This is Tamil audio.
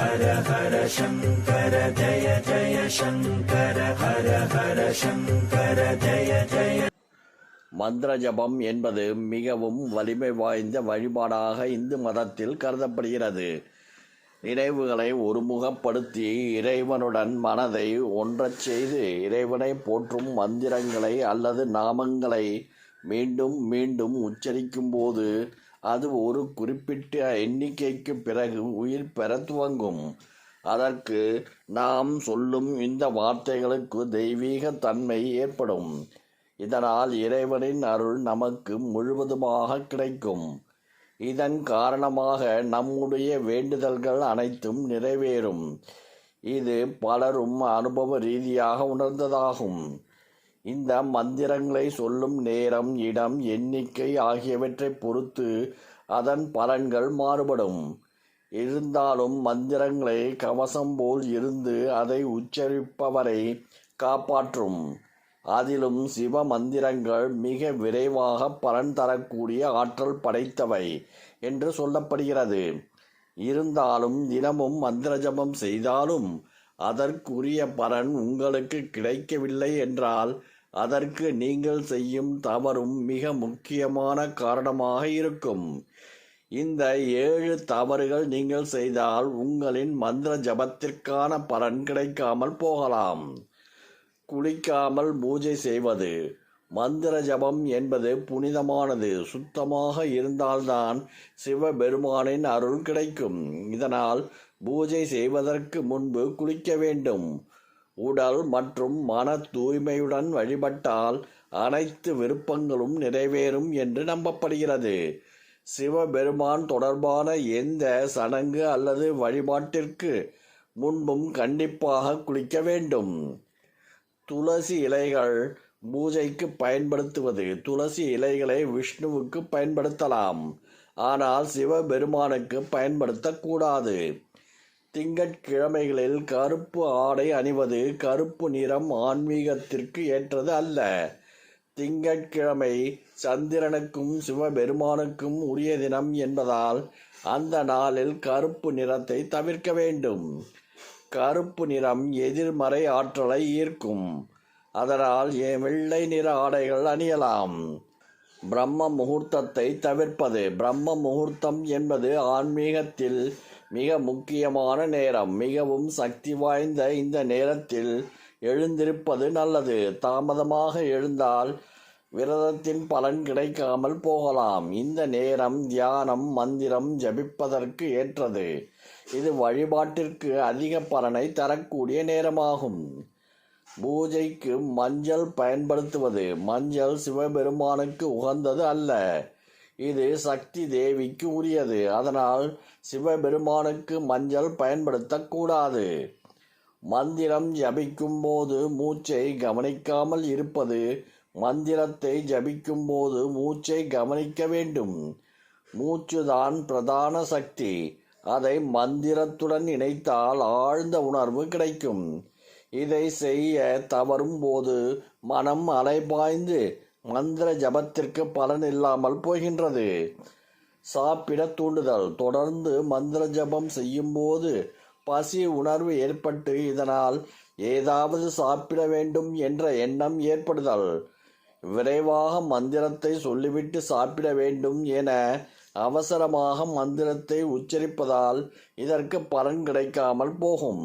ஹர ஹர சங்கர ஜய ஜய சங்கர ஹர ஹர சங்கர ஜய ஜய. மந்திர ஜபம் என்பது மிகவும் வலிமை வாய்ந்த வழிபாடாக இந்து மதத்தில் கருதப்படுகிறது. நினைவுகளை ஒருமுகப்படுத்தி இறைவனுடன் மனதை ஒன்றச் செய்து இறைவனை போற்றும் மந்திரங்களை அல்லது நாமங்களை மீண்டும் மீண்டும் உச்சரிக்கும் போது அது ஒரு குறிப்பிட்ட எண்ணிக்கைக்கு பிறகு உயிர் பெற துவங்கும். அதற்கு நாம் சொல்லும் இந்த வார்த்தைகளுக்கு தெய்வீக தன்மை ஏற்படும். இதனால் இறைவனின் அருள் நமக்கு முழுவதுமாக கிடைக்கும். இதன் காரணமாக நம்முடைய வேண்டுதல்கள் அனைத்தும் நிறைவேறும். இது பலரும் அனுபவ ரீதியாக உணர்ந்ததாகும். இந்த மந்திரங்களை சொல்லும் நேரம் இடம் எண்ணிக்கை ஆகியவற்றை பொறுத்து அதன் பலன்கள் மாறுபடும். இருந்தாலும் மந்திரங்களை கவசம் போல் இருந்து அதை உச்சரிப்பவரை காப்பாற்றும். அதிலும் சிவ மந்திரங்கள் மிக விரைவாக பலன் தரக்கூடிய ஆற்றல் படைத்தவை என்று சொல்லப்படுகிறது. இருந்தாலும் தினமும் மந்திர ஜபம் செய்தாலும் அதற்குரிய பலன் உங்களுக்கு கிடைக்கவில்லை என்றால் அதற்கு நீங்கள் செய்யும் தவறும் மிக முக்கியமான காரணமாக இருக்கும். இந்த ஏழு தவறுகள் நீங்கள் செய்தால் உங்களின் மந்திர ஜபத்திற்கான பலன் கிடைக்காமல் போகலாம். குளிக்காமல் பூஜை செய்வது. மந்திர ஜபம் என்பது புனிதமானது. சுத்தமாக இருந்தால்தான் சிவபெருமானின் அருள் கிடைக்கும். இதனால் பூஜை செய்வதற்கு முன்பு குளிக்க வேண்டும். உடல் மற்றும் மன தூய்மையுடன் வழிபட்டால் அனைத்து விருப்பங்களும் நிறைவேறும் என்று நம்பப்படுகிறது. சிவபெருமான் தொடர்பான எந்த சடங்கு அல்லது வழிபாட்டிற்கு முன்பும் கண்டிப்பாக குளிக்க வேண்டும். துளசி இலைகள் பூஜைக்கு பயன்படுத்துவது துளசி இலைகளை விஷ்ணுவுக்கு பயன்படுத்தலாம். ஆனால் சிவபெருமானுக்கு பயன்படுத்தக்கூடாது. திங்கட்கிழமைகளில் கருப்பு ஆடை அணிவது கருப்பு நிறம் ஆன்மீகத்திற்கு ஏற்றது அல்ல. திங்கட்கிழமை சந்திரனுக்கும் சிவபெருமானுக்கும் உரிய தினம் என்பதால் அந்த நாளில் கருப்பு நிறத்தை தவிர்க்க வேண்டும். கருப்பு நிறம் எதிர்மறை ஆற்றலை ஈர்க்கும். அதனால் என் வெள்ளை நிற ஆடைகள் அணியலாம்? பிரம்ம முகூர்த்தத்தை தவிர்ப்பது. பிரம்ம முகூர்த்தம் என்பது ஆன்மீகத்தில் மிக முக்கியமான நேரம். மிகவும் சக்தி வாய்ந்த இந்த நேரத்தில் எழுந்திருப்பது நல்லது. தாமதமாக எழுந்தால் விரதத்தின் பலன் கிடைக்காமல் போகலாம். இந்த நேரம் தியானம் மந்திரம் ஜபிப்பதற்கு ஏற்றது. இது வழிபாட்டிற்கு அதிக பலனை தரக்கூடிய நேரமாகும். பூஜைக்கு மஞ்சள் பயன்படுத்துவது. மஞ்சள் சிவபெருமானுக்கு உகந்தது அல்ல. இது சக்தி தேவிக்கு உரியது. அதனால் சிவபெருமானுக்கு மஞ்சள் பயன்படுத்தக்கூடாது. மந்திரம் ஜபிக்கும் போது மூச்சை கவனிக்காமல் இருப்பது மந்திரத்தை ஜபிக்கும் போது மூச்சை கவனிக்க வேண்டும். மூச்சுதான் பிரதான சக்தி. அதை மந்திரத்துடன் இணைத்தால் ஆழ்ந்த உணர்வு கிடைக்கும். இதை செய்ய தவறும் போது மனம் அலைபாய்ந்து மந்திர ஜபத்திற்கு பலன் இல்லாமல் போகின்றது. சாப்பிட தூண்டுதல். தொடர்ந்து மந்திர ஜபம் செய்யும்போது பசி உணர்வு ஏற்பட்டு இதனால் ஏதாவது சாப்பிட வேண்டும் என்ற எண்ணம் ஏற்படுதல். விரைவாக மந்திரத்தை சொல்லிவிட்டு சாப்பிட வேண்டும் என அவசரமாக மந்திரத்தை உச்சரிப்பதால் இதற்கு பலன் கிடைக்காமல் போகும்.